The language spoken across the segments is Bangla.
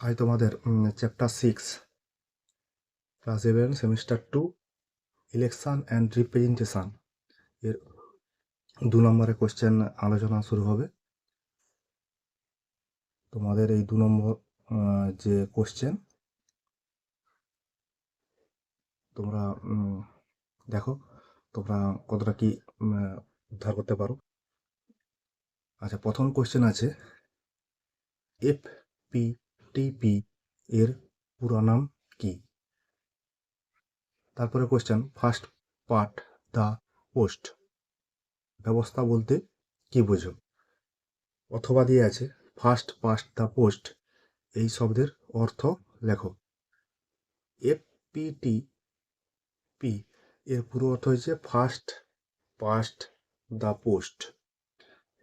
আজ তোমাদের chapter six class eleven semester two election and representation এর দু নম্বরের কোশ্চেন আলোচনা শুরু হবে। তোমাদের এই দু নম্বর যে কোশ্চেন তোমরা দেখো, তোমরা কতটা কি উদ্ধার করতে পারো। আচ্ছা প্রথম কোশ্চেন আছে এফ পি টিপি এর পুরো নাম কি? তারপরে question first past the post ব্যবস্থা বলতে কি বোঝো? অথবা দিয়ে আছে ফার্স্ট পাস্ট দ্য পোস্ট এই শব্দের অর্থ লেখো। এফ পি টি পি এর পুরো অর্থ হচ্ছে ফার্স্ট পাস্ট দ্য পোস্ট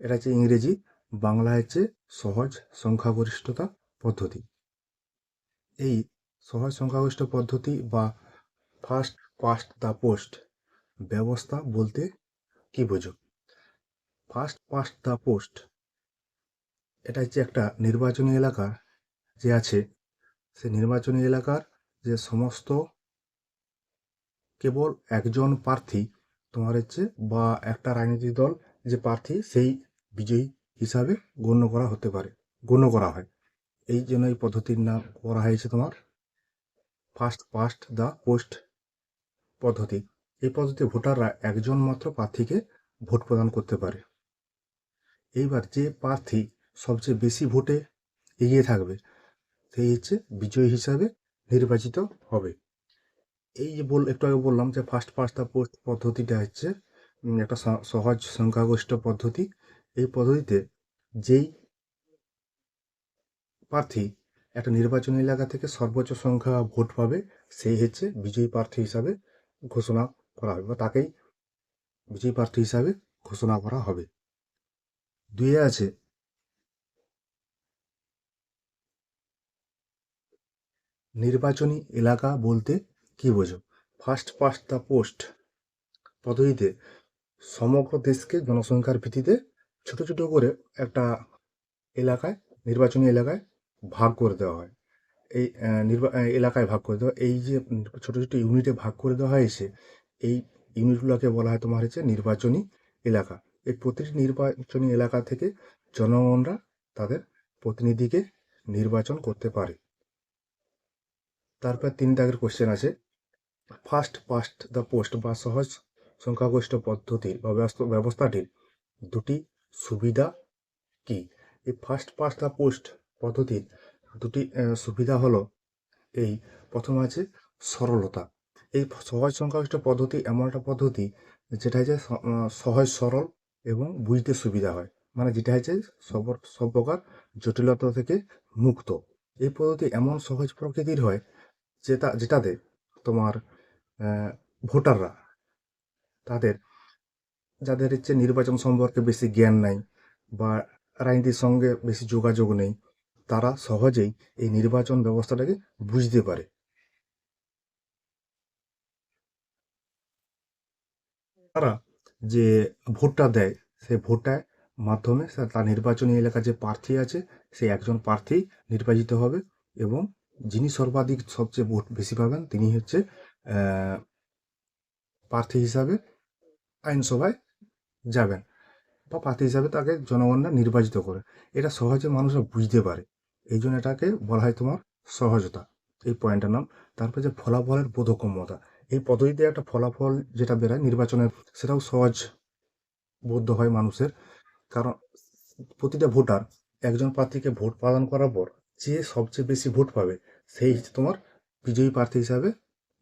এটা হচ্ছে ইংরেজি বাংলা হচ্ছে সহজ সংখ্যাগরিষ্ঠতা পদ্ধতি। এই সহজ সংখ্যাগরিষ্ঠ পদ্ধতি বা ফার্স্ট পাস্ট দ্য পোস্ট ব্যবস্থা বলতে কি বোঝো? ফার্স্ট পাস্ট দ্য পোস্ট এটা হচ্ছে একটা নির্বাচনী এলাকা যে আছে। সে নির্বাচনী এলাকার যে সমস্ত কেবল একজন প্রার্থী তোমার হচ্ছে বা একটা রাজনৈতিক দল যে প্রার্থী সেই বিজয়ী হিসাবে গণ্য করা হতে পারে, গণ্য করা হয়। এই জন্য এই পদ্ধতির নাম করা হয়েছে তোমার ফার্স্ট পাস্ট দ্য পোস্ট পদ্ধতি। এই পদ্ধতিতে ভোটাররা একজন মাত্র প্রার্থীকে ভোট প্রদান করতে পারে। এইবার যে প্রার্থী সবচেয়ে বেশি ভোটে এগিয়ে থাকবে সেই হচ্ছে বিজয়ী হিসাবে নির্বাচিত হবে। এই যে বল, একটু আগে বললাম যে ফার্স্ট পাস্ট দ্য পোস্ট পদ্ধতিটা হচ্ছে একটা সহজ সংখ্যাগরিষ্ঠ পদ্ধতি। এই পদ্ধতিতে যেই প্রার্থী একটা নির্বাচনী এলাকা থেকে সর্বোচ্চ সংখ্যা ভোট পাবে, সেই হচ্ছে বিজয়ী প্রার্থী হিসাবে ঘোষণা করা হবে বা তাকেই বিজয়ী প্রার্থী হিসাবে ঘোষণা করা হবে। দুয়ে আছে, নির্বাচনী এলাকা বলতে কি বোঝো? ফার্স্ট পাস্ট দ্য পোস্ট পদ্ধতিতে সমগ্র দেশকে জনসংখ্যার ভিত্তিতে ছোট ছোট করে একটা এলাকায়, নির্বাচনী এলাকায় ভাগ করে দেওয়া হয়। এই নির্বা এলাকায় ভাগ করে দেওয়া এই যে ছোট ছোট ইউনিটে ভাগ করে দেওয়া হয়েছে এই ইউনিটগুলোকে বলা হয় তোমার হচ্ছে নির্বাচনী এলাকা। এই প্রতিটি নির্বাচনী এলাকা থেকে জনগণরা তাদের প্রতিনিধিকে নির্বাচন করতে পারে। তারপর তিন দাগের কোশ্চেন আছে। ফার্স্ট পাস্ট দ্য পোস্ট বা সহজ সংখ্যাগরিষ্ঠ পদ্ধতির বা ব্যবস্থা- ব্যবস্থাটির দুটি সুবিধা কি? এই ফার্স্ট পাস্ট দ্য পোস্ট পদ্ধতির দুটি সুবিধা হলো, এই প্রথম আছে সরলতা। এই সহজ সংখ্যাগরিষ্ঠ পদ্ধতি এমন একটা পদ্ধতি যেটা হচ্ছে সহজ, সরল এবং বুঝতে সুবিধা হয়। মানে যেটা হচ্ছে সব সব প্রকার জটিলতা থেকে মুক্ত। এই পদ্ধতি এমন সহজ প্রকৃতির হয় যেটা, যেটাতে তোমার ভোটাররা, তাদের, যাদের হচ্ছে নির্বাচন সম্পর্কে বেশি জ্ঞান নাই বা রাজনীতির সঙ্গে বেশি যোগাযোগ নেই তারা সহজেই এই নির্বাচন ব্যবস্থাটাকে বুঝতে পারে। তারা যে ভোটটা দেয় সেই ভোটটার মাধ্যমে তার নির্বাচনী এলাকার যে প্রার্থী আছে সেই একজন প্রার্থী নির্বাচিত হবে এবং যিনি সর্বাধিক সবচেয়ে ভোট বেশি পাবেন, তিনি হচ্ছে প্রার্থী হিসাবে আইনসভায় যাবেন বা প্রার্থী হিসাবে তাকে জনগণরা নির্বাচিত করে। এটা সহজে মানুষরা বুঝতে পারে। এই জন্য এটাকে বলা হয় তোমার সহজতা। এই পয়েন্টের নাম। তারপরে যে ফলাফলের বোধগম্যতা। এই পদ্ধতিতে একটা ফলাফল যেটা বেরোয় নির্বাচনের, সেটাও সহজ বোধ হয় মানুষের। কারণ প্রতিটা ভোটার, একজন প্রার্থীকে ভোট প্রদান করার পর যে সবচেয়ে বেশি ভোট পাবে, সেই তোমার বিজয়ী প্রার্থী হিসাবে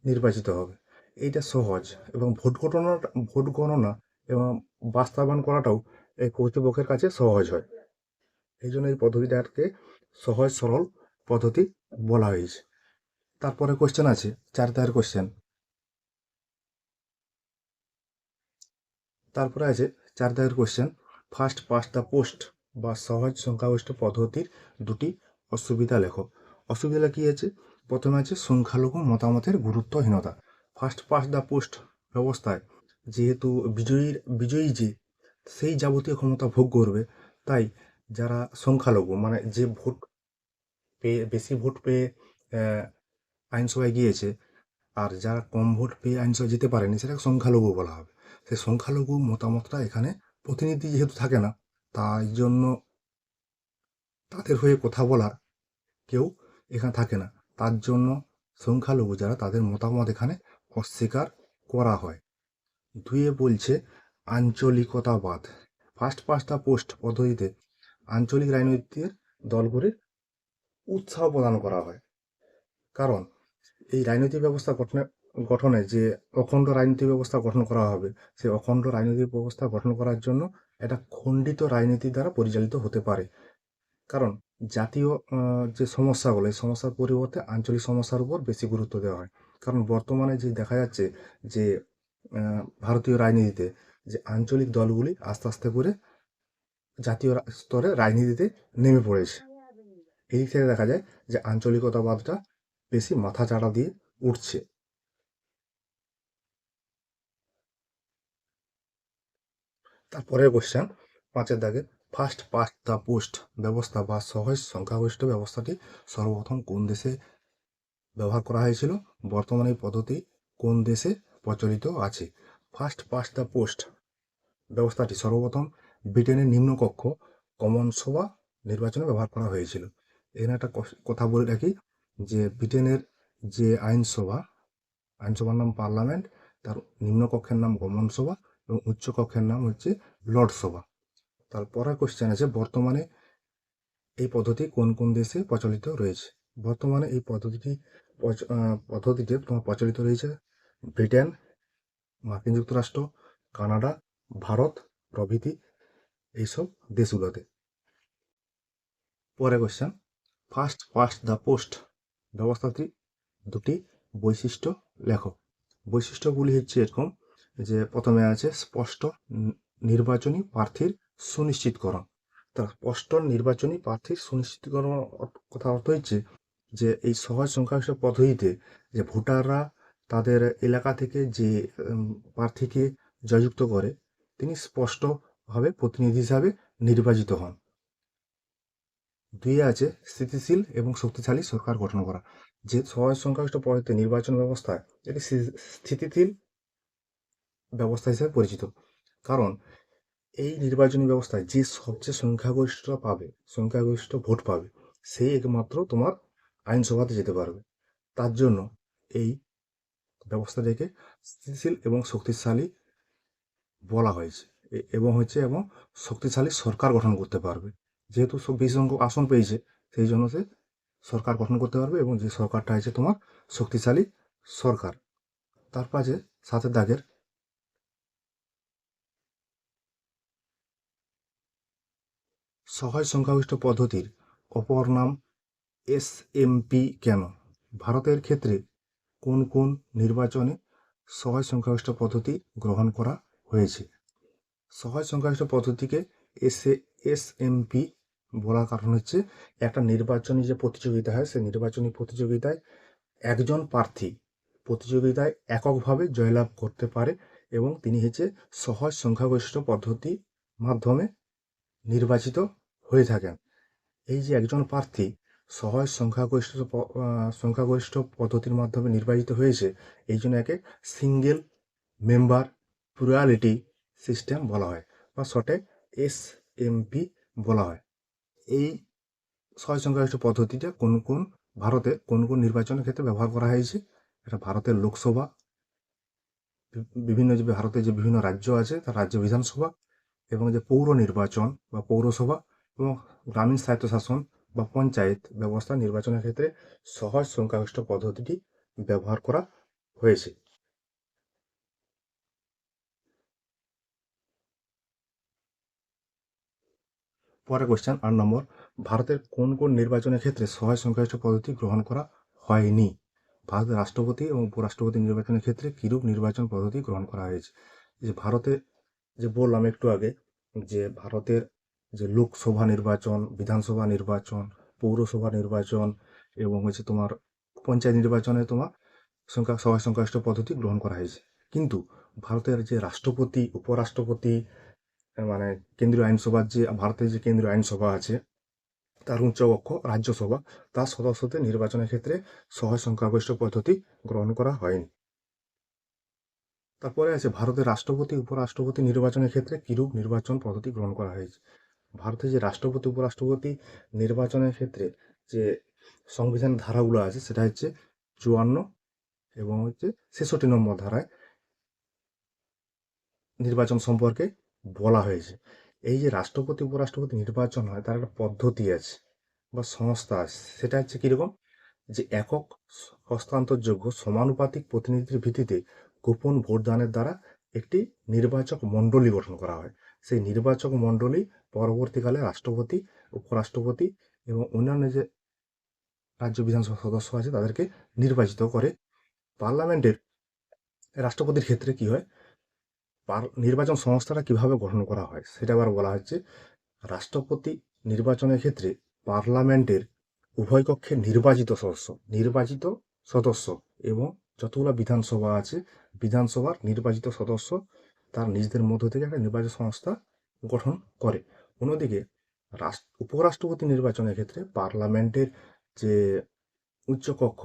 নির্বাচিত হবে। এইটা সহজ এবং ভোট গণনা ভোট গণনা এবং বাস্তবায়ন করাটাও এই কর্তৃপক্ষের কাছে সহজ হয়। এই জন্য এই পদ্ধতিটাকে সহজ, সরল পদ্ধতি বলা হয়েছে। তারপরে কোশ্চেন আছে, চার দায়ের কোশ্চেন তারপরে আছে চার দায়ের question first past the post বা সহজ সংখ্যাগরিষ্ঠ পদ্ধতির দুটি অসুবিধা লেখো। অসুবিধা কি আছে? প্রথমে আছে সংখ্যালঘু মতামতের গুরুত্বহীনতা। ফার্স্ট পাস্ট দ্য পোস্ট ব্যবস্থায় যেহেতু বিজয়ীর বিজয়ী যে, সেই যাবতীয় ক্ষমতা ভোগ করবে, তাই যারা সংখ্যালঘু মানে যে ভোট পেয়ে, বেশি ভোট পেয়ে আইনসভায় গিয়েছে, আর যারা কম ভোট পেয়ে আইনসভায় যেতে পারেনি, সেটাকে সংখ্যালঘু বলা হবে। সেই সংখ্যালঘু মতামতটা এখানে প্রতিনিধি যেহেতু থাকে না, তাই জন্য তাদের হয়ে কথা বলার কেউ এখানে থাকে না। তার জন্য সংখ্যালঘু যারা, তাদের মতামত এখানে অস্বীকার করা হয়। দুয়ে বলছে, আঞ্চলিকতাবাদ। ফার্স্ট পাঁচটা পোস্ট পদ্ধতিতে আঞ্চলিক রাজনৈতিক দলগুলির উৎসাহ প্রদান করা হয়। কারণ এই রাজনৈতিক ব্যবস্থা গঠনে গঠনে যে অখণ্ড রাজনৈতিক ব্যবস্থা গঠন করা হবে, সেই অখণ্ড রাজনৈতিক ব্যবস্থা গঠন করার জন্য এটা খণ্ডিত রাজনীতি দ্বারা পরিচালিত হতে পারে। কারণ জাতীয় যে সমস্যাগুলো, এই সমস্যার পরিবর্তে আঞ্চলিক সমস্যার উপর বেশি গুরুত্ব দেওয়া হয়। কারণ বর্তমানে যে দেখা যাচ্ছে যে ভারতীয় রাজনীতিতে যে আঞ্চলিক দলগুলি আস্তে আস্তে করে জাতীয় স্তরে রাজনীতিতে নেমে পড়েছে। এই দিক থেকে দেখা যায় যে আঞ্চলিকতাবাদটা বেশি মাথা চাড়া দিয়ে উঠছে। তারপরের কোশ্চেন পাঁচের দাগে ফার্স্ট পাস্ট দ্য পোস্ট ব্যবস্থা বা সহজ সংখ্যাগরিষ্ঠ ব্যবস্থাটি সর্বপ্রথম কোন দেশে ব্যবহার করা হয়েছিল? বর্তমানে এই পদ্ধতি কোন দেশে প্রচলিত আছে? ফার্স্ট পাস্ট দ্য পোস্ট ব্যবস্থাটি সর্বপ্রথম ব্রিটেনের নিম্নকক্ষ কমন সভা নির্বাচনে ব্যবহার করা হয়েছিল। এখানে একটা কথা বলে রাখি যে ব্রিটেনের যে আইনসভা, আইনসভার নাম পার্লামেন্ট, তার নিম্নকক্ষের নাম কমন সভা এবং উচ্চকক্ষের নাম হচ্ছে লর্ড সভা। তারপরের কোশ্চেন আছে, বর্তমানে এই পদ্ধতি কোন কোন দেশে প্রচলিত রয়েছে? বর্তমানে এই পদ্ধতিটি পদ্ধতিটি তোমার প্রচলিত রয়েছে ব্রিটেন, মার্কিন যুক্তরাষ্ট্র, কানাডা, ভারত প্রভৃতি এইসব দেশগুলোতে। পরে question first first the post ব্যবস্থাটি দুটি বৈশিষ্ট্য লেখো। বৈশিষ্ট্যগুলি হচ্ছে এরকম, যে প্রথমে আছে স্পষ্ট নির্বাচনী প্রার্থীর সুনিশ্চিতকরণ। তার স্পষ্ট নির্বাচনী প্রার্থীর সুনিশ্চিতকরণ কথা অর্থ হচ্ছে যে এই সহজ সংখ্যাগরিষ্ঠ পদ্ধতিতে যে ভোটাররা তাদের এলাকা থেকে যে প্রার্থীকে জয়যুক্ত করে, তিনি স্পষ্টভাবে প্রতিনিধি হিসাবে নির্বাচিত হন। দুই আছে স্থিতিশীল এবং শক্তিশালী সরকার গঠন করা। যে সহজ সংখ্যাগরিষ্ঠ পদ্ধতি নির্বাচন ব্যবস্থা এটি স্থিতিশীল ব্যবস্থা হিসেবে পরিচিত। কারণ এই নির্বাচনী ব্যবস্থায় যে সবচেয়ে সংখ্যাগরিষ্ঠতা পাবে, সংখ্যাগরিষ্ঠ ভোট পাবে, সেই একমাত্র তোমার আইনসভাতে যেতে পারবে। তার জন্য এই ব্যবস্থাটাকে স্থিতিশীল এবং শক্তিশালী বলা হয়েছে। এবং হচ্ছে এবং শক্তিশালী সরকার গঠন করতে পারবে। যেহেতু সব বেশি সংখ্যক আসন পেয়েছে, সেই জন্য সে সরকার গঠন করতে পারবে এবং যে সরকারটা আছে তোমার শক্তিশালী সরকার। তারপর আছে সাতের দাগের সহজ সংখ্যাগরিষ্ঠ পদ্ধতির অপর নাম এস এমপি কেন? ভারতের ক্ষেত্রে কোন কোন নির্বাচনে সহজ সংখ্যাগরিষ্ঠ পদ্ধতি গ্রহণ করা হয়েছে? সহজ সংখ্যাগরিষ্ঠ পদ্ধতিকে এস এস এমপি বলার কারণ হচ্ছে একটা নির্বাচনী যে প্রতিযোগিতা হয়, সেই নির্বাচনী প্রতিযোগিতায় একজন প্রার্থী প্রতিযোগিতায় এককভাবে জয়লাভ করতে পারে এবং তিনি হচ্ছে সহজ সংখ্যাগরিষ্ঠ পদ্ধতি মাধ্যমে নির্বাচিত হয়ে থাকেন। এই যে একজন প্রার্থী সহজ সংখ্যাগরিষ্ঠ সংখ্যাগরিষ্ঠ পদ্ধতির মাধ্যমে নির্বাচিত হয়েছে, এই জন্য একে সিঙ্গেল মেম্বার প্লুরালিটি সিস্টেম বলা হয় বা শর্টে এস এমপি বলা হয়। এই সহজ সংখ্যাগরিষ্ঠ পদ্ধতিটা কোন কোন ভারতে কোন কোন নির্বাচনের ক্ষেত্রে ব্যবহার করা হয়েছে? এটা ভারতের লোকসভা, বিভিন্ন যে ভারতের যে বিভিন্ন রাজ্য আছে, তার রাজ্য বিধানসভা এবং যে পৌর নির্বাচন বা পৌরসভা এবং গ্রামীণ স্বায়ত্তশাসন বা পঞ্চায়েত ব্যবস্থা নির্বাচনের ক্ষেত্রে সহজ সংখ্যাগরিষ্ঠ পদ্ধতিটি ব্যবহার করা হয়েছে। পরের কোশ্চেন আট নম্বর, ভারতের কোন কোন নির্বাচনের ক্ষেত্রে সহায় সংখ্যাগরিষ্ঠ পদ্ধতি গ্রহণ করা হয়নি? ভারতের রাষ্ট্রপতি এবং উপরাষ্ট্রপতি নির্বাচনের ক্ষেত্রে কিরূপ নির্বাচন পদ্ধতি গ্রহণ করা হয়েছে? যে ভারতে, যে বললাম একটু আগে, যে ভারতের যে লোকসভা নির্বাচন, বিধানসভা নির্বাচন, পৌরসভা নির্বাচন এবং হচ্ছে তোমার পঞ্চায়েত নির্বাচনে তোমার সংখ্যা, সহায় সংখ্যাগরিষ্ঠ পদ্ধতি গ্রহণ করা হয়েছে। কিন্তু ভারতের যে রাষ্ট্রপতি, উপরাষ্ট্রপতি মানে কেন্দ্রীয় আইনসভার যে, ভারতের যে কেন্দ্রীয় আইনসভা আছে, তার উচ্চকক্ষ রাজ্যসভা তার সদস্যদের নির্বাচনের ক্ষেত্রে সহজ সংখ্যাগরিষ্ঠ পদ্ধতি গ্রহণ করা হয়নি। তারপরে আছে, ভারতের রাষ্ট্রপতি, উপরাষ্ট্রপতি নির্বাচনের ক্ষেত্রে কিরূপ নির্বাচন পদ্ধতি গ্রহণ করা হয়েছে? ভারতের যে রাষ্ট্রপতি, উপরাষ্ট্রপতি নির্বাচনের ক্ষেত্রে যে সংবিধান ধারাগুলো আছে, সেটা হচ্ছে চুয়ান্ন এবং হচ্ছে ছেষট্টি নম্বর ধারায় নির্বাচন সম্পর্কে বলা হয়েছে। এই যে রাষ্ট্রপতি, উপরাষ্ট্রপতি নির্বাচন হয়, তার একটা পদ্ধতি আছে বা সংস্থা আছে। সেটা হচ্ছে কীরকম? যে একক হস্তান্তরযোগ্য সমানুপাতিক প্রতিনিধির ভিত্তিতে গোপন ভোটদানের দ্বারা একটি নির্বাচক মণ্ডলী গঠন করা হয়। সেই নির্বাচক মণ্ডলী পরবর্তীকালে রাষ্ট্রপতি, উপরাষ্ট্রপতি এবং অন্যান্য যে রাজ্য বিধানসভা সদস্য আছে, তাদেরকে নির্বাচিত করে। পার্লামেন্টের রাষ্ট্রপতির ক্ষেত্রে কি হয়? নির্বাচন সংস্থাটা কীভাবে গঠন করা হয়, সেটা আবার বলা হচ্ছে রাষ্ট্রপতি নির্বাচনের ক্ষেত্রে পার্লামেন্টের উভয় কক্ষের নির্বাচিত সদস্য নির্বাচিত সদস্য এবং যতগুলো বিধানসভা আছে, বিধানসভার নির্বাচিত সদস্য তার নিজেদের মধ্য থেকে একটা নির্বাচন সংস্থা গঠন করে। অন্যদিকে রাষ্ট্র উপরাষ্ট্রপতি নির্বাচনের ক্ষেত্রে পার্লামেন্টের যে উচ্চকক্ষ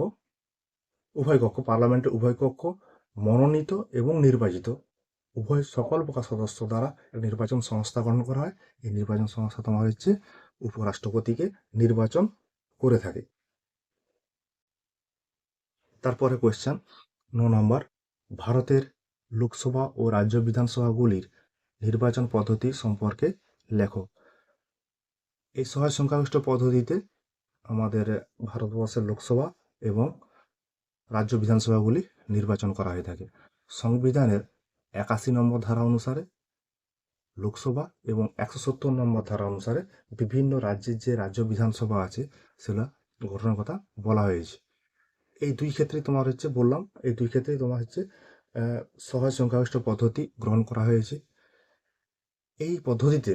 উভয় কক্ষ, পার্লামেন্টের উভয় কক্ষ মনোনীত এবং নির্বাচিত উভয় সকল প্রকার সদস্য দ্বারা নির্বাচন সংস্থা গঠন করা হয়। এই নির্বাচন সংস্থা তোমার হচ্ছে উপরাষ্ট্রপতিকে নির্বাচন করে থাকে। তারপরে কোয়েশ্চেন ন নম্বর, ভারতের লোকসভা ও রাজ্য বিধানসভাগুলির নির্বাচন পদ্ধতি সম্পর্কে লেখো। এই সহজ সংখ্যাগরিষ্ঠ পদ্ধতিতে আমাদের ভারতবর্ষের লোকসভা এবং রাজ্য বিধানসভাগুলি নির্বাচন করা হয়ে থাকে। সংবিধানের একাশি নম্বর ধারা অনুসারে লোকসভা এবং একশো সত্তর নম্বর ধারা অনুসারে বিভিন্ন রাজ্যের যে রাজ্য বিধানসভা আছে, সেগুলো ঘটনার কথা বলা হয়েছে। এই দুই ক্ষেত্রে তোমার হচ্ছে বললাম, এই দুই ক্ষেত্রেই তোমার হচ্ছে সহজ সংখ্যাগরিষ্ঠ পদ্ধতি গ্রহণ করা হয়েছে। এই পদ্ধতিতে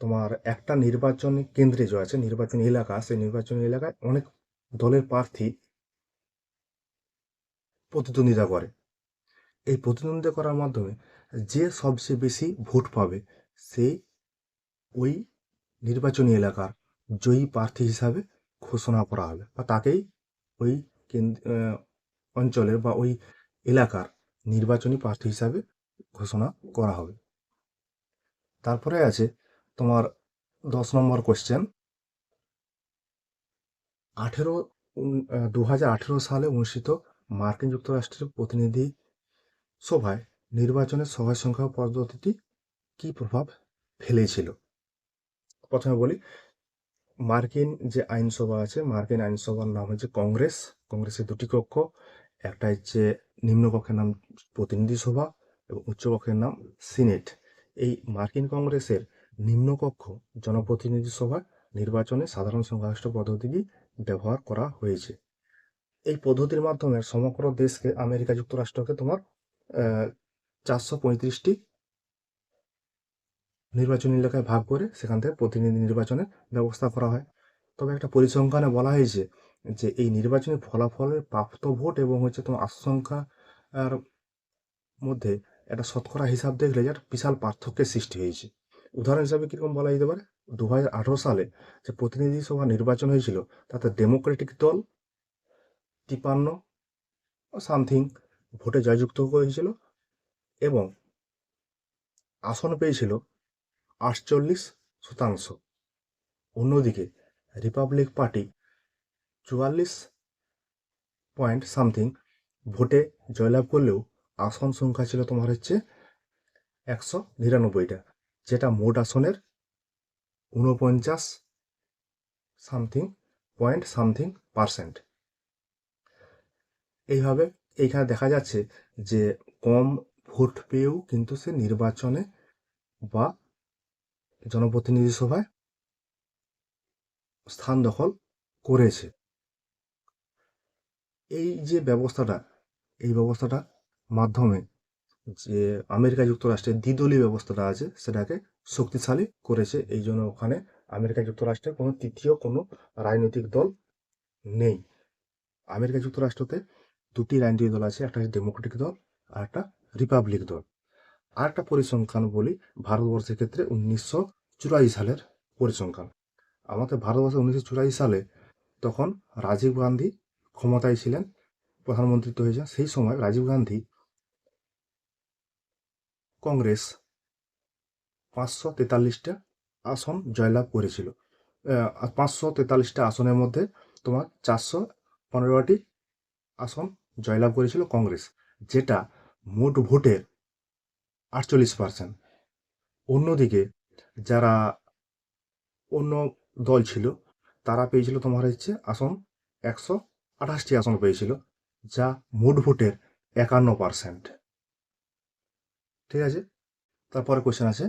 তোমার একটা নির্বাচনী কেন্দ্রে যে আছে, নির্বাচনী এলাকা, সেই নির্বাচনী এলাকায় অনেক দলের প্রার্থী প্রতিদ্বন্দ্বিতা করে। এই প্রতিদ্বন্দ্বিতা করার মাধ্যমে যে সবচেয়ে বেশি ভোট পাবে সে ওই নির্বাচনী এলাকার জয়ী প্রার্থী হিসাবে ঘোষণা করা হবে বা তাকেই ওই অঞ্চলের বা ওই এলাকার নির্বাচনী প্রার্থী হিসাবে ঘোষণা করা হবে। তারপরে আছে তোমার দশ নম্বর কোয়েশ্চেন আঠেরো দু সালে অনুষ্ঠিত মার্কিন যুক্তরাষ্ট্রের প্রতিনিধি সভায় নির্বাচনের সভা সংখ্যা পদ্ধতিটি কী প্রভাব ফেলেছিল? প্রথমে বলি, মার্কিন যে আইনসভা আছে, মার্কিন আইনসভার নাম হচ্ছে কংগ্রেস। কংগ্রেসের দুটি কক্ষ, একটা হচ্ছে নিম্নকক্ষের নাম প্রতিনিধি সভা এবং উচ্চকক্ষের নাম সিনেট। এই মার্কিন কংগ্রেসের নিম্নকক্ষ জনপ্রতিনিধি সভা নির্বাচনে সাধারণ সংখ্যাগরিষ্ঠ পদ্ধতিটি ব্যবহার করা হয়েছে। এই পদ্ধতির মাধ্যমে সমগ্র দেশকে আমেরিকা যুক্তরাষ্ট্রকে তোমার চারশো পঁয়ত্রিশটি নির্বাচনী এলাকায় ভাগ করে সেখান থেকে প্রতিনিধি নির্বাচনের ব্যবস্থা করা হয়। তবে একটা পরিসংখ্যানে বলা হয়েছে যে এই নির্বাচনী ফলাফলের প্রাপ্ত ভোট এবং হচ্ছে তোমার আশঙ্কা মধ্যে একটা শতকরা হিসাব দেখলে যে একটা বিশাল পার্থক্যের সৃষ্টি হয়েছে। উদাহরণ হিসাবে কীরকম বলা যেতে পারে? দু হাজার আঠারো সালে যে প্রতিনিধি সভা নির্বাচন হয়েছিল তাতে ডেমোক্রেটিক দল তিপান্ন সামথিং ভোটে জয়যুক্ত হয়েছিল এবং আসন পেয়েছিল আটচল্লিশ শতাংশ। অন্যদিকে রিপাবলিক পার্টি চুয়াল্লিশ পয়েন্ট সামথিং ভোটে জয়লাভ করলেও আসন সংখ্যা ছিল তোমার হচ্ছে একশো নিরানব্বইটা, যেটা মোট আসনের ঊনপঞ্চাশ সামথিং পয়েন্ট সামথিং পার্সেন্ট এইভাবে এইখানে দেখা যাচ্ছে যে কম ভোট পেয়েও কিন্তু সে নির্বাচনে বা জনপ্রতিনিধি সভায় স্থান দখল করেছে। এই যে ব্যবস্থাটা, এই ব্যবস্থাটা মাধ্যমে যে আমেরিকা যুক্তরাষ্ট্রের দ্বিদলীয় ব্যবস্থাটা আছে, সেটাকে শক্তিশালী করেছে, এই জন্য ওখানে আমেরিকা যুক্তরাষ্ট্রের কোনো তৃতীয় কোনো রাজনৈতিক দল নেই। আমেরিকা যুক্তরাষ্ট্রতে দুটি রাজনৈতিক দল আছে, একটা হচ্ছে ডেমোক্রেটিক দল আর একটা রিপাবলিক দল। আর একটা পরিসংখ্যান বলি, ভারতবর্ষের ক্ষেত্রে উনিশশো চুরাশি সালের পরিসংখ্যান। আমাদের ভারতবর্ষে উনিশশো চুরাশি সালে তখন রাজীব গান্ধী ক্ষমতায় ছিলেন, প্রধানমন্ত্রী হয়েছেন সেই সময় রাজীব গান্ধী কংগ্রেস পাঁচশো তেতাল্লিশটা আসন জয়লাভ করেছিল। পাঁচশো তেতাল্লিশটা আসনের মধ্যে তোমার চারশো পনেরোটি আসন জয়লাভ করেছিল কংগ্রেস, যেটা মোট ভোটের আটচল্লিশ পার্সেন্ট অন্যদিকে যারা অন্য দল ছিল, তারা পেয়েছিল তোমার হচ্ছে আসন একশো আঠাশটি আসন পেয়েছিল, যা মোট ভোটের একান্ন পার্সেন্ট ঠিক আছে? তারপরে কোশ্চেন আছে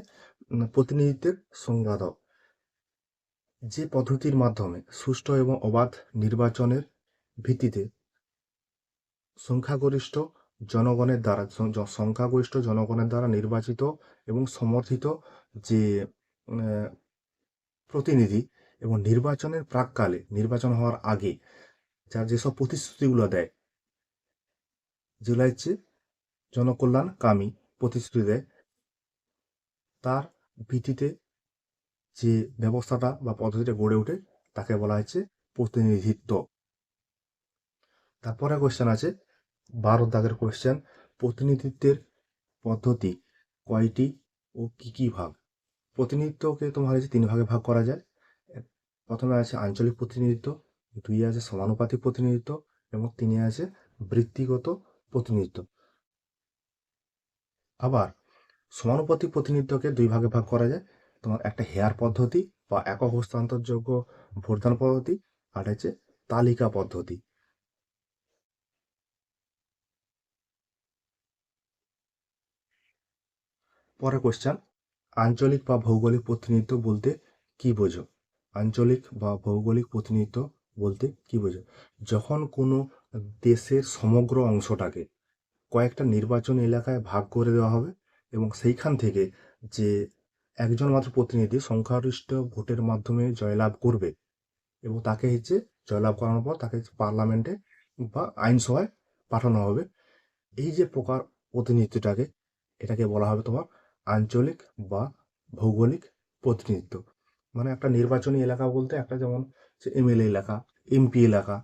প্রতিনিধিত্বের সংজ্ঞা দাও যে পদ্ধতির মাধ্যমে সুষ্ঠু এবং অবাধ নির্বাচনের ভিত্তিতে সংখ্যাগরিষ্ঠ জনগণের দ্বারা সংখ্যাগরিষ্ঠ জনগণের দ্বারা নির্বাচিত এবং সমর্থিত যে প্রতিনিধি এবং নির্বাচনের প্রাককালে, নির্বাচন হওয়ার আগে যার যেসব প্রতিশ্রুতিগুলো দেয় যেগুলো হচ্ছে জনকল্যাণ কামী প্রতিশ্রুতি দেয়, তার ভিত্তিতে যে ব্যবস্থাটা বা পদ্ধতিটা গড়ে ওঠে, তাকে বলা হচ্ছে প্রতিনিধিত্ব। তারপরে কোয়েশ্চেন আছে বারো দাগের কোশ্চেন প্রতিনিধিত্বের পদ্ধতি কয়টি ও কি কি ভাগ? প্রতিনিধিত্বকে তোমার হচ্ছে তিন ভাগে ভাগ করা যায়। প্রথমে আছে আঞ্চলিক প্রতিনিধিত্ব, দুই আছে সমানুপাতিক প্রতিনিধিত্ব এবং তিনে আছে বৃত্তিগত প্রতিনিধিত্ব। আবার সমানুপাতিক প্রতিনিধিত্বকে দুই ভাগে ভাগ করা যায়। তোমার একটা হেয়ার পদ্ধতি বা একক হস্তান্তরযোগ্য ভোটদান পদ্ধতি, আর হচ্ছে তালিকা পদ্ধতি। পরে কোশ্চেন আঞ্চলিক বা ভৌগোলিক প্রতিনিধিত্ব বলতে কি বোঝো? আঞ্চলিক বা ভৌগোলিক প্রতিনিধিত্ব বলতে কি বোঝো? যখন কোনো দেশের সমগ্র অংশটাকে কয়েকটা নির্বাচন এলাকায় ভাগ করে দেওয়া হবে এবং সেইখান থেকে যে একজন মাত্র প্রতিনিধি সংখ্যাগরিষ্ঠ ভোটের মাধ্যমে জয়লাভ করবে এবং তাকে হচ্ছে জয়লাভ করানোর পর তাকে পার্লামেন্টে বা আইনসভায় পাঠানো হবে, এই যে প্রকার প্রতিনিধিত্বটাকে এটাকে বলা হবে তোমার আঞ্চলিক বা ভৌগোলিক প্রতিনিধিত্ব। মানে একটা নির্বাচনী এলাকা বলতে একটা যেমন এমএলএ এলাকা, এমপি এলাকা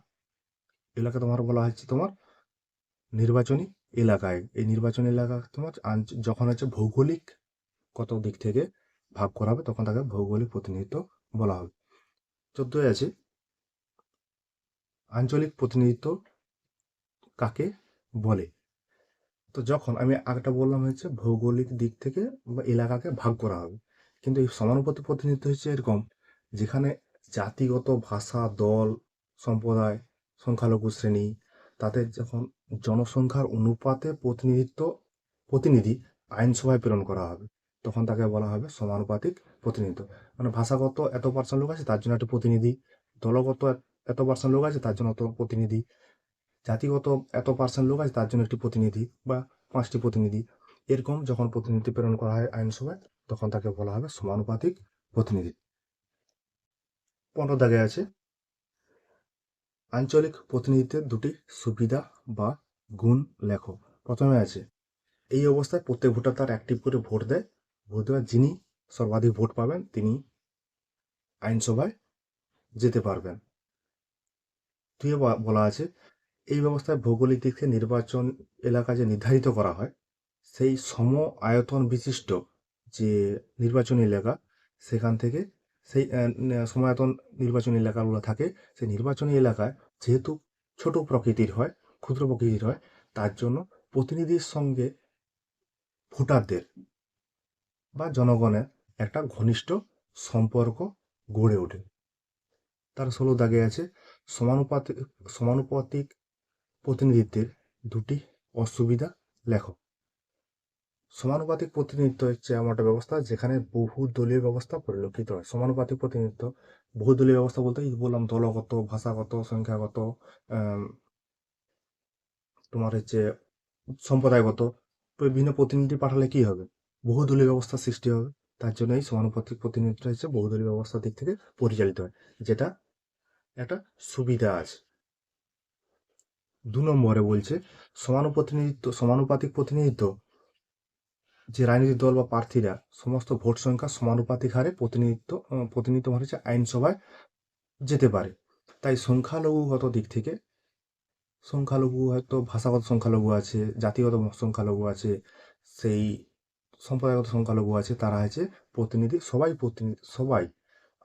এলাকা তোমার বলা হচ্ছে তোমার নির্বাচনী এলাকায়। এই নির্বাচনী এলাকা তোমার যখন হচ্ছে ভৌগোলিক কত দিক থেকে ভাগ করা হবে, তখন তাকে ভৌগোলিক প্রতিনিধিত্ব বলা হবে। চোদ্দই আছে, আঞ্চলিক প্রতিনিধিত্ব কাকে বলে? তো যখন আমি আগটা বললাম হচ্ছে ভৌগোলিক দিক থেকে বা এলাকাকে ভাগ করা হবে। কিন্তু এই সমানুপাতিক প্রতিনিধিত্ব হচ্ছে এরকম যেখানে জাতিগত ভাষা, দল, সম্প্রদায়, সংখ্যালঘু শ্রেণি, তাদের যখন জনসংখ্যার অনুপাতে প্রতিনিধিত্ব, প্রতিনিধি আইনসভায় প্রেরণ করা হবে, তখন তাকে বলা হবে সমানুপাতিক প্রতিনিধিত্ব। মানে ভাষাগত এত পার্সেন্ট লোক আছে, তার জন্য একটা প্রতিনিধি, দলগত এত পার্সেন্ট লোক আছে, তার জন্য অত প্রতিনিধি। জাতিগত এত পার্সেন্ট লোক আছে, তার জন্য একটি প্রতিনিধি বা পাঁচটি প্রতিনিধি। এরকম যখন প্রতিনিধি প্রেরণ করা হয় আইনসভায়, তখন তাকে বলা হবে সমানুপাতিক প্রতিনিধি। পনেরো দাগে আছে, আঞ্চলিক প্রতিনিধিত্বের দুটি সুবিধা বা গুণ লেখো। প্রথমে আছে, এই অবস্থায় প্রত্যেক ভোটার তার অ্যাক্টিভ করে ভোট দেয়। ভোট দেওয়ার যিনি সর্বাধিক ভোট পাবেন, তিনি আইনসভায় যেতে পারবেন। দুয়ে বলা আছে এই ব্যবস্থায় ভৌগোলিক দিক থেকে নির্বাচন এলাকা যে নির্ধারিত করা হয়, সেই সম আয়তন বিশিষ্ট যে নির্বাচনী এলাকা, সেখান থেকে সেই সমায়তন নির্বাচনী এলাকাগুলো থাকে। সেই নির্বাচনী এলাকায় যেহেতু ছোট প্রকৃতির হয়, ক্ষুদ্র প্রকৃতির হয়, তার জন্য প্রতিনিধির সঙ্গে ভোটারদের বা জনগণের একটা ঘনিষ্ঠ সম্পর্ক গড়ে ওঠে। তার ষোলো দাগে আছে, সমানুপাতিক সমানুপাতিক প্রতিনিধিত্বের দুটি অসুবিধা লেখো সমানুপাতিক প্রতিনিধিত্ব হচ্ছে এমন একটা ব্যবস্থা যেখানে বহু দলীয় ব্যবস্থা পরিলক্ষিত হয়। সমানুপাতিক প্রতিনিধিত্ব, বহু দলীয় ব্যবস্থা বলতে বললাম, দলগত, ভাষাগত, সংখ্যাগত তোমার হচ্ছে সম্প্রদায়গত, বিভিন্ন প্রতিনিধি পাঠালে কি হবে? বহুদলীয় ব্যবস্থা সৃষ্টি হবে। তার জন্য এই সমানুপাতিক প্রতিনিধিত্ব হচ্ছে বহুদলীয় ব্যবস্থার দিক থেকে পরিচালিত হয়। যেটা একটা সুবিধা আছে। দু নম্বরে বলছে, সমানুপ্রতিনিধিত্ব, সমানুপাতিক প্রতিনিধিত্ব, যে রাজনৈতিক দল বা প্রার্থীরা সমস্ত ভোট সংখ্যা সমানুপাতিক হারে প্রতিনিধিত্ব প্রতিনিধিত্ব মানে হচ্ছে আইনসভায় যেতে পারে। তাই সংখ্যালঘুগত দিক থেকে, সংখ্যালঘু হয়তো ভাষাগত সংখ্যালঘু আছে, জাতিগত সংখ্যালঘু আছে, সেই সম্প্রদায়গত সংখ্যালঘু আছে, তারা আছে প্রতিনিধি, সবাই প্রতিনিধি, সবাই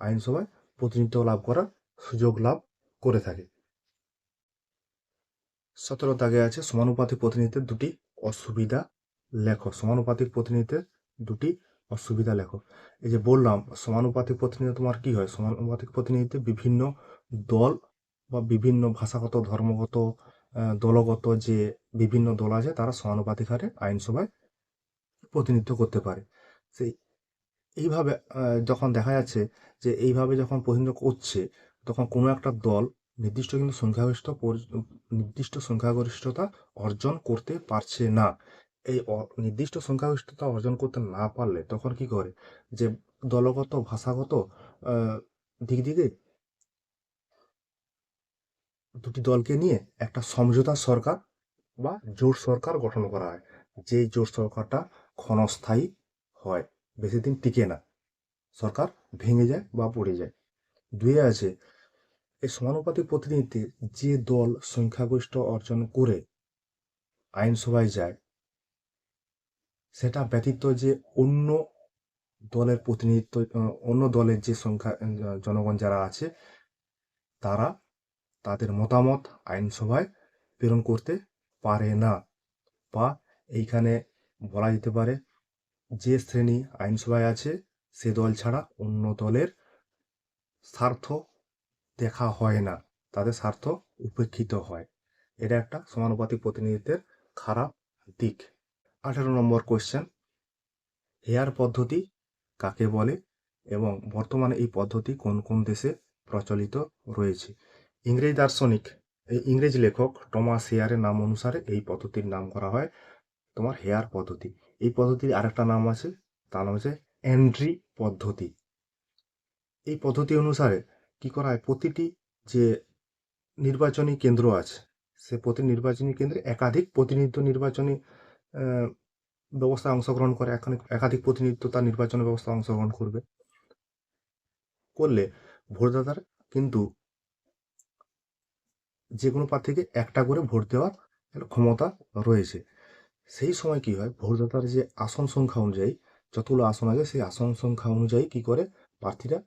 আইনসভায় প্রতিনিধিত্ব লাভ করার সুযোগ লাভ করে থাকে। সতেরো দাগে আছে সমানুপাতিক প্রতিনিধিত্বের দুটি অসুবিধা লেখো সমানুপাতিক প্রতিনিধিত্বের দুটি অসুবিধা লেখো এই যে বললাম, সমানুপাতিক প্রতিনিধিত্ব তোমার কি হয়? সমানুপাতিক প্রতিনিধিত্বে বিভিন্ন দল বা বিভিন্ন ভাষাগত, ধর্মগত দলগত যে বিভিন্ন দল আছে, তারা সমানুপাতিক হারে আইনসভায় প্রতিনিধিত্ব করতে পারে। সেই এইভাবে যখন দেখা যাচ্ছে যে এইভাবে যখন প্রতিনিধিত্ব করছে, তখন কোনো একটা দল নির্দিষ্ট কিন্তু সংখ্যাগরিষ্ঠ নির্দিষ্ট সংখ্যাগরিষ্ঠতা অর্জন করতে পারছে না। এই নির্দিষ্ট সংখ্যাগরিষ্ঠতা অর্জন করতে না পারলে তখন কি করে? যে দলগত, ভাষাগত দিক দিকে দুটি দলকে নিয়ে একটা সমঝোতা সরকার বা জোট সরকার গঠন করা হয়। যে জোট সরকারটা ক্ষণস্থায়ী হয়, বেশি দিন টিকে না। সরকার ভেঙে যায় বা পড়ে যায়। দুয়ে আছে এই সমানুপাতিক প্রতিনিধিত্বে যে দল সংখ্যাগরিষ্ঠ অর্জন করে আইনসভায় যায়, সেটা ব্যতীত যে অন্য দলের প্রতিনিধিত্ব অন্য দলের যে সংখ্যা জনগণ যারা আছে, তারা তাদের মতামত আইনসভায় প্রেরণ করতে পারে না বা এইখানে বলা যেতে পারে যে শ্রেণি আইনসভায় আছে, সে দল ছাড়া অন্য দলের স্বার্থ দেখা হয় না। তাদের স্বার্থ উপেক্ষিত হয়। এটা একটা সমানুপাতিক প্রতিনিধিত্বের খারাপ দিক। আঠারো নম্বর কোয়েশ্চেন হেয়ার পদ্ধতি কাকে বলে এবং বর্তমানে এই পদ্ধতি কোন কোন দেশে প্রচলিত রয়েছে? ইংরেজ দার্শনিক, এই ইংরেজ লেখক টমাস হেয়ারের নাম অনুসারে এই পদ্ধতির নাম করা হয় তোমার হেয়ার পদ্ধতি। এই পদ্ধতির আরেকটা নাম আছে, তার নাম হচ্ছে এন্ট্রি পদ্ধতি। এই পদ্ধতি অনুসারে কি করা হয়? প্রতিটি যে নির্বাচনী কেন্দ্র আছে সে প্রতি নির্বাচনী কেন্দ্রে একাধিক প্রতিনিধিত্ব নির্বাচনী আহ, ব্যবস্থায় অংশগ্রহণ করে। এখানে একাধিক প্রতিনিধিত্ব তার নির্বাচনী ব্যবস্থা অংশগ্রহণ করবে। করলে ভোটদাতার কিন্তু যে কোনো প্রার্থীকে একটা করে ভোট দেওয়ার ক্ষমতা রয়েছে। সেই সময় কি হয়? ভোটদাতার যে আসন সংখ্যা অনুযায়ী যতগুলো আসন আছে সেই আসন সংখ্যা অনুযায়ী কি করে প্রার্থীরা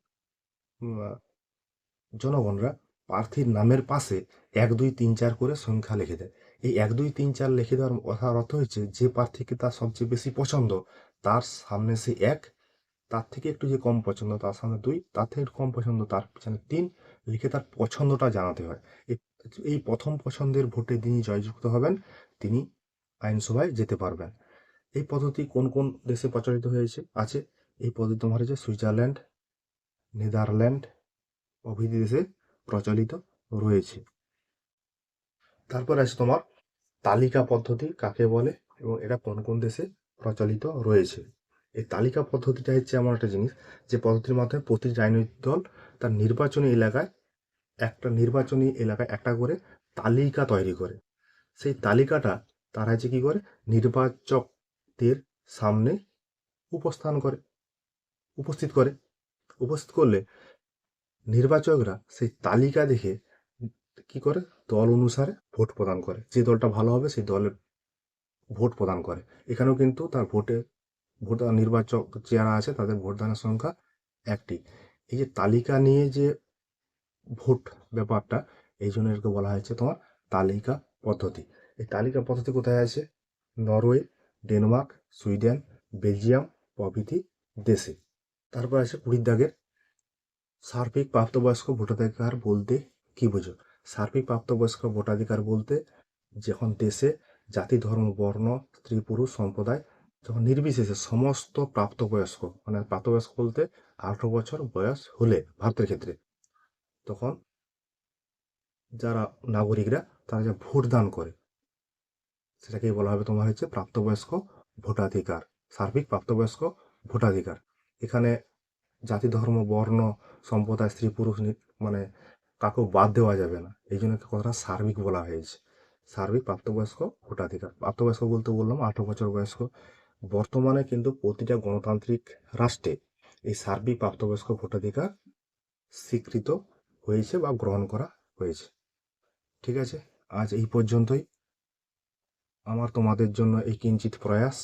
জনগণরা প্রার্থীর নামের পাশে এক, দুই, তিন, চার করে সংখ্যা লিখে দেয়। এই এক, দুই, তিন, চার লিখে দেওয়ার কথার অর্থ হচ্ছে যে প্রার্থীকে তার সবচেয়ে বেশি পছন্দ, তার সামনে সে এক, তার থেকে একটু যে কম পছন্দ, তার সামনে দুই, তার থেকে একটু কম পছন্দ, তার পিছনে তিন লিখে তার পছন্দটা জানাতে হয়। এই- প্রথম পছন্দের ভোটে যিনি জয়যুক্ত হবেন, তিনি আইনসভায় যেতে পারবেন। এই পদ্ধতি কোন কোন দেশে প্রচলিত হয়েছে? আছে। এই পদ্ধতি তোমার হচ্ছে সুইজারল্যান্ড, নেদারল্যান্ড প্রভৃতি দেশে প্রচলিত রয়েছে। তারপর আছে তোমার তালিকা পদ্ধতি, কাকে বলে এবং এটা কোন কোন দেশে প্রচলিত রয়েছে। এই তালিকা পদ্ধতিটা হচ্ছে এমন একটা জিনিস যে পদ্ধতির মাধ্যমে প্রতি রাজনৈতিক দল তার নির্বাচনী এলাকায় একটা নির্বাচনী এলাকায় একটা করে তালিকা তৈরি করে। সেই তালিকাটা তারা হচ্ছে কী করে? নির্বাচকদের সামনে উপস্থান করে, উপস্থিত করে। উপস্থিত করলে নির্বাচকরা সেই তালিকা দেখে কি করে? দল অনুসারে ভোট প্রদান করে। যে দলটা ভালো হবে সেই দলের ভোট প্রদান করে। এখানেও কিন্তু তার ভোটে ভোট নির্বাচক যারা আছে তাদের ভোটদানের সংখ্যা একটি। এই যে তালিকা নিয়ে যে ভোট ব্যাপারটা, এই জন্য এটাকে বলা হয়েছে তোমার তালিকা পদ্ধতি। এই তালিকা পদ্ধতি কোথায় আছে? নরওয়ে, ডেনমার্ক, সুইডেন, বেলজিয়াম প্রভৃতি দেশে। তারপর আছে কুড়ির দাগের সার্বিক প্রাপ্তবয়স্ক ভোটাধিকার বলতে কি বোঝো? সার্বিক প্রাপ্তবয়স্ক ভোটাধিকার বলতে যখন দেশে জাতি, ধর্ম, বর্ণ, স্ত্রী, পুরুষ, সম্প্রদায় যখন নির্বিশেষে সমস্ত প্রাপ্তবয়স্ক মানে প্রাপ্তবয়স্ক বলতে আঠারো বছর বয়স হলে ভারতের ক্ষেত্রে, তখন যারা নাগরিকরা তারা যা ভোট দান করে, সেটাকেই বলা হবে তোমার হচ্ছে প্রাপ্তবয়স্ক ভোটাধিকার, সার্বিক প্রাপ্তবয়স্ক ভোটাধিকার। এখানে জাতি, ধর্ম, বর্ণ, সম্প্রদায়, স্ত্রী, পুরুষ মানে কাকেও বাদ দেওয়া যাবে না। এই জন্য কথাটা সার্বিক বলা হয়েছে। সার্বিক প্রাপ্তবয়স্ক ভোটাধিকার। প্রাপ্তবয়স্ক বলতে বললাম আঠারো বছর বয়স্ক। বর্তমানে কিন্তু প্রতিটা গণতান্ত্রিক রাষ্ট্রে এই সার্বিক প্রাপ্তবয়স্ক ভোটাধিকার স্বীকৃত হয়েছে বা গ্রহণ করা হয়েছে। ঠিক আছে? আজ এই পর্যন্তই। আমার তোমাদের জন্য এই কিঞ্চিত প্রয়াস।